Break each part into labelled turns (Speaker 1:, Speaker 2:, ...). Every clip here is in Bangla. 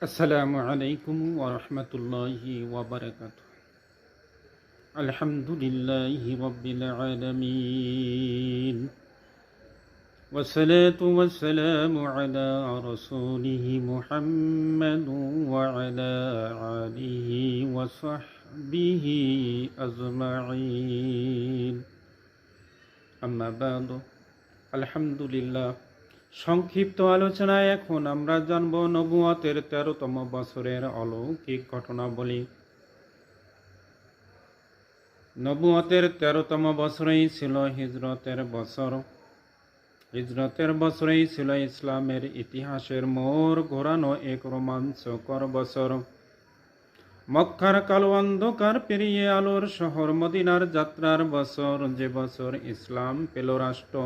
Speaker 1: السلام عليكم ورحمة الله وبركاته. الحمد لله رب العالمين. والصلاة والسلام على رسوله محمد وعلى آله وصحبه أجمعين. أما بعد الحمد لله সংক্ষিপ্ত আলোচনায় এখন আমরা জানব নবুয়তের তেরোতম বছরের অলৌকিক ঘটনাবলী। নবুয়তের তেরোতম বছরেই ছিল হিজরতের বছর। হিজরতের বছরেই ছিল ইসলামের ইতিহাসের মোর ঘোরানো এক রোমাঞ্চকর বছর। মক্কার কালো অন্ধকার পেরিয়ে আলোর শহর, মদিনার যাত্রার বছর, যে বছর ইসলাম পেল রাষ্ট্র,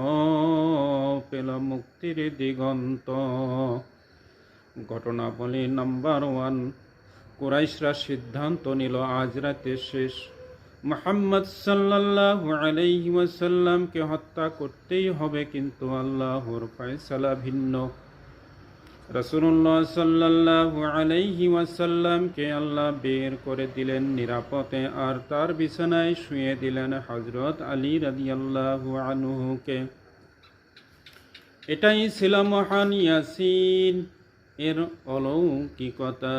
Speaker 1: পেল মুক্তির দিগন্ত। ঘটনাবলী নাম্বার ওয়ান, কুরাইশরা সিদ্ধান্ত নিল আজ রাতে শেষ। মোহাম্মদ সাল্লাল্লাহু আলাইহি ওয়াসাল্লামকে হত্যা করতেই হবে, কিন্তু আল্লাহর ফয়সালা ভিন্ন। রসুল্লাহ সাল্লাল্লাহু আলাইহি ওয়াসাল্লামকে আল্লাহ বের করে দিলেন নিরাপদে, আর তার বিছানায় শুয়ে দিলেন হজরত আলী রাদিয়াল্লাহু আনহুকে। এটাই ছিল মহান ইয়াসিন, এর অলৌকিকতা।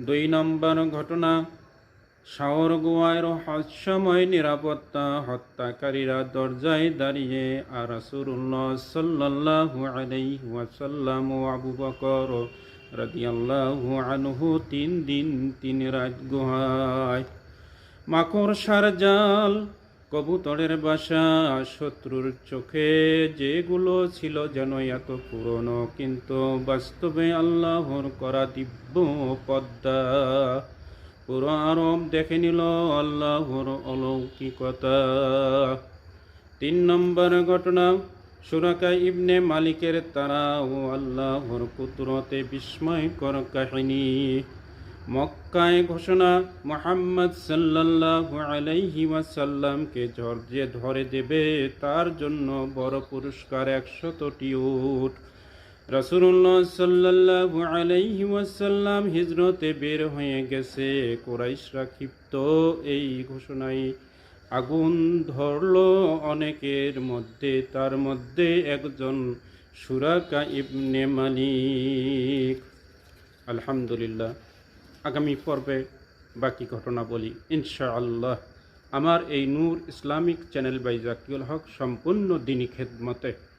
Speaker 1: দুই নম্বর ঘটনা শাওর গোয়ার হসময় নিরাপত্তা হত্যাকারীরা দরজায় দাঁড়িয়ে আর রাসূলুল্লাহ সাল্লাল্লাহু আলাইহি ওয়াসাল্লাম ও আবু বকর রাদিয়াল্লাহু আনহু তিন দিন, তিন রাত গুহায়। মাকড়, সার, জাল, কবুতরের বাসা, শত্রুর চোখে যেগুলো ছিল যেন এত পুরনো, কিন্তু বাস্তবে আল্লাহর করা দিব্য পদ্মা। পুরো আরব দেখে নিল আল্লাহর অলৌকিকতা। তিন নম্বর ঘটনা সুরাকা ইবনে মালিকের তারা ও আল্লাহর কুদরতে বিস্ময়কর কাহিনী। মক্কায় ঘোষণা, মোহাম্মদ সাল্লাল্লাহু আলাইহি ওয়াসাল্লামকে যে ধরে দেবে, তার জন্য বড় পুরস্কার একশতটি উট। রাসূলুল্লাহ সাল্লাল্লাহু আলাইহি ওয়াসাল্লাম হিজরতে বের হয়ে গেছে। কোরাইশরা ক্ষিপ্ত। এই ঘোষণায় আগুন ধরল অনেকের মধ্যে। তার মধ্যে একজন সুরাকা ইবনে মালিক। আলহামদুলিল্লাহ। আগামী পর্বে বাকি ঘটনা বলি। ইনশাআল্লাহ, আমার এই Noor Islamic channel by Zakiul Haque সম্পূর্ণ দিনী খেদমতে।